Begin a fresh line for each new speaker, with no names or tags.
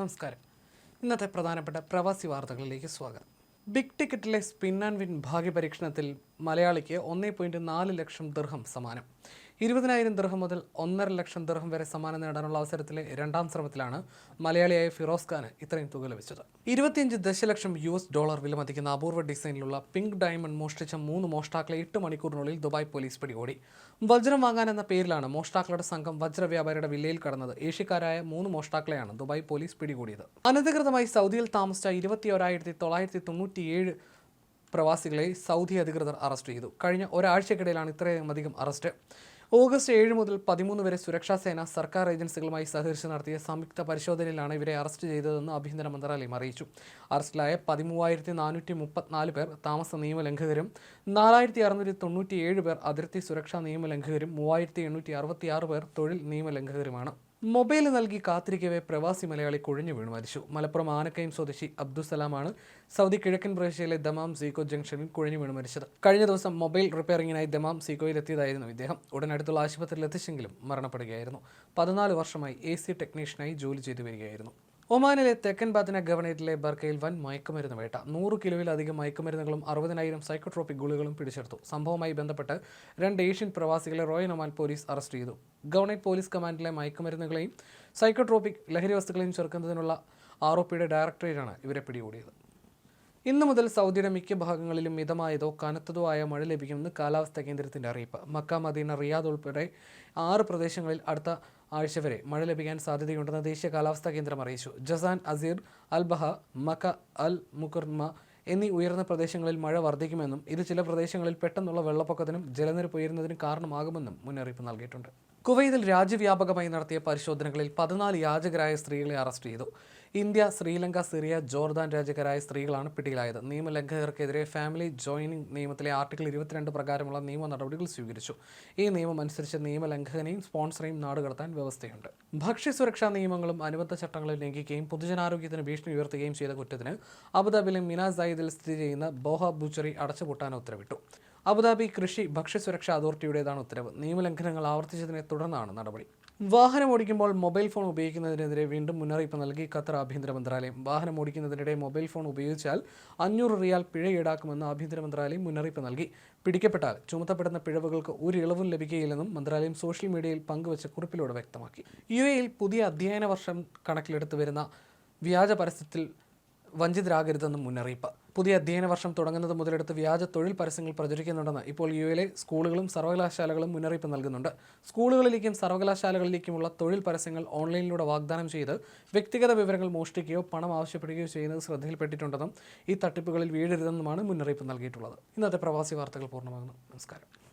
നമസ്കാരം. ഇന്നത്തെ പ്രധാനപ്പെട്ട പ്രവാസി വാർത്തകളിലേക്ക് സ്വാഗതം. ബിഗ് ടിക്കറ്റിലെ സ്പിൻ ആൻഡ് വിൻ ഭാഗ്യപരീക്ഷണത്തിൽ മലയാളിക്ക് ഒന്നേ പോയിന്റ് നാല് ലക്ഷം ദീർഘം സമ്മാനം. ഇരുപതിനായിരം ദർഹം മുതൽ ഒന്നര ലക്ഷം ദർഹം വരെ സമ്മാനം നേടാനുള്ള അവസരത്തിലെ രണ്ടാം ശ്രമത്തിലാണ് മലയാളിയായ ഫിറോസ് ഖാന് ഇത്രയും തുക ലഭിച്ചത്. ഇരുപത്തിയഞ്ച് ദശലക്ഷം യു എസ് ഡോളർ വിലമതിക്കുന്ന അപൂർവ ഡിസൈനിലുള്ള പിങ്ക് ഡയമണ്ട് മോഷ്ടിച്ച മൂന്ന് മോഷ്ടാക്കളെ എട്ട് മണിക്കൂറിനുള്ളിൽ ദുബായ് പോലീസ് പിടികൂടി. വജ്രം വാങ്ങാൻ എന്ന പേരിലാണ് മോഷ്ടാക്കളുടെ സംഘം വജ്ര വ്യാപാരിയുടെ വില്ലയിൽ കടന്നത്. ഏഷ്യക്കാരായ മൂന്ന് മോഷ്ടാക്കളെയാണ് ദുബായ് പോലീസ് പിടികൂടിയത്. അനധികൃതമായി സൗദിയിൽ താമസിച്ച ഇരുപത്തി ഒരായിരത്തി തൊള്ളായിരത്തി തൊണ്ണൂറ്റിയേഴ് പ്രവാസികളെ സൗദി അധികൃതർ അറസ്റ്റ് ചെയ്തു. കഴിഞ്ഞ ഒരാഴ്ചക്കിടയിലാണ് ഇത്രയും അധികം അറസ്റ്റ്. ഓഗസ്റ്റ് ഏഴ് മുതൽ പതിമൂന്ന് വരെ സുരക്ഷാ സേന സർക്കാർ ഏജൻസികളുമായി സഹകരിച്ച് നടത്തിയ സംയുക്ത പരിശോധനയിലാണ് ഇവരെ അറസ്റ്റ് ചെയ്തതെന്ന് ആഭ്യന്തര മന്ത്രാലയം അറിയിച്ചു. അറസ്റ്റിലായ പതിമൂവായിരത്തി നാനൂറ്റി മുപ്പത്തിനാല് പേർ താമസ നിയമലംഘകരും നാലായിരത്തി അറുന്നൂറ്റി തൊണ്ണൂറ്റി ഏഴ് പേർ അതിർത്തി സുരക്ഷാ നിയമലംഘകരും മൂവായിരത്തി എണ്ണൂറ്റി അറുപത്തി ആറ് പേർ തൊഴിൽ നിയമലംഘകരുമാണ്. മൊബൈൽ നൽകി കാത്തിരിക്കവേ പ്രവാസി മലയാളി കുഴഞ്ഞു വീണു മരിച്ചു. മലപ്പുറം ആനക്കയം സ്വദേശി അബ്ദുസലാമാണ് സൗദി കിഴക്കൻ പ്രവിശ്യയിലെ ദമാം സീക്കോ ജംഗ്ഷനിൽ കുഴഞ്ഞു വീണു മരിച്ചത്. കഴിഞ്ഞ ദിവസം മൊബൈൽ റിപ്പയറിംഗിനായി ദമാം സീക്കോയിൽ എത്തിയതായിരുന്നു ഇദ്ദേഹം. ഉടൻ അടുത്തുള്ള ആശുപത്രിയിൽ എത്തിച്ചെങ്കിലും മരണപ്പെടുകയായിരുന്നു. പതിനാല് വർഷമായി എ സി ടെക്നീഷ്യനായി ജോലി ചെയ്തു വരികയായിരുന്നു. ഒമാനിലെ തെക്കൻ ബാത്തിന ഗവർണേറ്റിലെ ബർക്കയിൽ വൻ മയക്കുമരുന്ന് വേട്ട. നൂറ് കിലോയിലധികം മയക്കുമരുന്നുകളും അറുപതിനായിരം സൈക്കോട്രോപിക് ഗുളികളും പിടിച്ചെടുത്തു. സംഭവവുമായി ബന്ധപ്പെട്ട് രണ്ട് ഏഷ്യൻ പ്രവാസികളെ റോയൽ ഒമാൻ പോലീസ് അറസ്റ്റ് ചെയ്തു. ഗവർണേറ്റ് പോലീസ് കമാൻഡിലെ മയക്കുമരുന്നുകളെയും സൈക്കോട്രോപിക് ലഹരി വസ്തുക്കളെയും ചെറുക്കുന്നതിനുള്ള ആരോപിയുടെ ഡയറക്ടറേറ്റാണ് ഇവരെ പിടികൂടിയത്. ഇന്നു മുതൽ സൗദിയുടെ മിക്ക ഭാഗങ്ങളിലും മിതമായതോ കനത്തതോ ആയ മഴ ലഭിക്കുമെന്ന് കാലാവസ്ഥാ കേന്ദ്രത്തിന്റെ അറിയിപ്പ്. മക്ക മദീന റിയാദ് ഉൾപ്പെടെ ആറ് പ്രദേശങ്ങളിൽ അടുത്ത ആഴ്ച വരെ മഴ ലഭിക്കാൻ സാധ്യതയുണ്ടെന്ന് ദേശീയ കാലാവസ്ഥാ കേന്ദ്രം അറിയിച്ചു. Jazan Asir Al Baha Makkah Al Mukarramah എന്നീ ഉയർന്ന പ്രദേശങ്ങളിൽ മഴ വർദ്ധിക്കുമെന്നും ഇത് ചില പ്രദേശങ്ങളിൽ പെട്ടെന്നുള്ള വെള്ളപ്പൊക്കത്തിനും ജലനിരപ്പ് ഉയരുന്നതിനും കാരണമാകുമെന്നും മുന്നറിയിപ്പ് നൽകിയിട്ടുണ്ട്. കുവൈത്തിൽ രാജ്യവ്യാപകമായി നടത്തിയ പരിശോധനകളിൽ പതിനാല് യാചകരായ സ്ത്രീകളെ അറസ്റ്റ് ചെയ്തു. ഇന്ത്യ ശ്രീലങ്ക സിറിയ ജോർദാൻ രാജ്യക്കാരായ സ്ത്രീകളാണ് പിടിയിലായത്. നിയമലംഘകർക്കെതിരെ ഫാമിലി ജോയിനിങ് നിയമത്തിലെ ആർട്ടിക്കിൾ ഇരുപത്തിരണ്ട് പ്രകാരമുള്ള നിയമ നടപടികൾ സ്വീകരിച്ചു. ഈ നിയമം അനുസരിച്ച് നിയമലംഘകനെയും സ്പോൺസറെയും നാടുകടത്താൻ വ്യവസ്ഥയുണ്ട്. ഭക്ഷ്യസുരക്ഷാ നിയമങ്ങളും അനുബന്ധ ചട്ടങ്ങളും ലംഘിക്കുകയും പൊതുജനാരോഗ്യത്തിന് ഭീഷണി ഉയർത്തുകയും ചെയ്ത കുറ്റത്തിന് അബുദാബിയിലെ മിനാസ് സയ്യിദിൽ സ്ഥിതി ചെയ്യുന്ന ബോഹ ബുച്ചറി അടച്ചുപൂട്ടാൻ ഉത്തരവിട്ടു. അബുദാബി കൃഷി ഭക്ഷ്യസുരക്ഷാ അതോറിറ്റിയുടേതാണ് ഉത്തരവ്. നിയമലംഘനങ്ങൾ ആവർത്തിച്ചതിനെ തുടർന്നാണ് നടപടി. വാഹനം ഓടിക്കുമ്പോൾ മൊബൈൽ ഫോൺ ഉപയോഗിക്കുന്നതിനെതിരെ വീണ്ടും മുന്നറിയിപ്പ് നൽകി ഖത്തർ ആഭ്യന്തര മന്ത്രാലയം. വാഹനം ഓടിക്കുന്നതിനിടെ മൊബൈൽ ഫോൺ ഉപയോഗിച്ചാൽ അഞ്ഞൂറ് റിയാൽ പിഴ ഈടാക്കുമെന്ന് ആഭ്യന്തര മന്ത്രാലയം മുന്നറിയിപ്പ് നൽകി. പിടിക്കപ്പെട്ടാൽ ചുമത്തപ്പെടുന്ന പിഴവുകൾക്ക് ഒരു ഇളവും ലഭിക്കുകയില്ലെന്നും മന്ത്രാലയം സോഷ്യൽ മീഡിയയിൽ പങ്കുവച്ച കുറിപ്പിലൂടെ വ്യക്തമാക്കി. യു എയിൽ പുതിയ അധ്യയന വർഷം കണക്കിലെടുത്ത് വരുന്ന വ്യാജ പരസ്യത്തിൽ വഞ്ചിതരാകരുതെന്നും മുന്നറിയിപ്പ്. പുതിയ അധ്യയന വർഷം തുടങ്ങുന്നത് മുതലെടുത്ത് വ്യാജ തൊഴിൽ പരസ്യങ്ങൾ പ്രചരിക്കുന്നുണ്ടെന്ന് ഇപ്പോൾ യു എയിലെ സ്കൂളുകളും സർവകലാശാലകളും മുന്നറിയിപ്പ് നൽകുന്നുണ്ട്. സ്കൂളുകളിലേക്കും സർവകലാശാലകളിലേക്കുമുള്ള തൊഴിൽ പരസ്യങ്ങൾ ഓൺലൈനിലൂടെ വാഗ്ദാനം ചെയ്ത് വ്യക്തിഗത വിവരങ്ങൾ മോഷ്ടിക്കുകയോ പണം ആവശ്യപ്പെടുകയോ ചെയ്യുന്നത് ശ്രദ്ധയിൽപ്പെട്ടിട്ടുണ്ടെന്നും ഈ തട്ടിപ്പുകളിൽ വീഴരുതെന്നുമാണ് മുന്നറിയിപ്പ് നൽകിയിട്ടുള്ളത്. ഇന്നത്തെ പ്രവാസി വാർത്തകൾ പൂർണമാകുന്നു. നമസ്കാരം.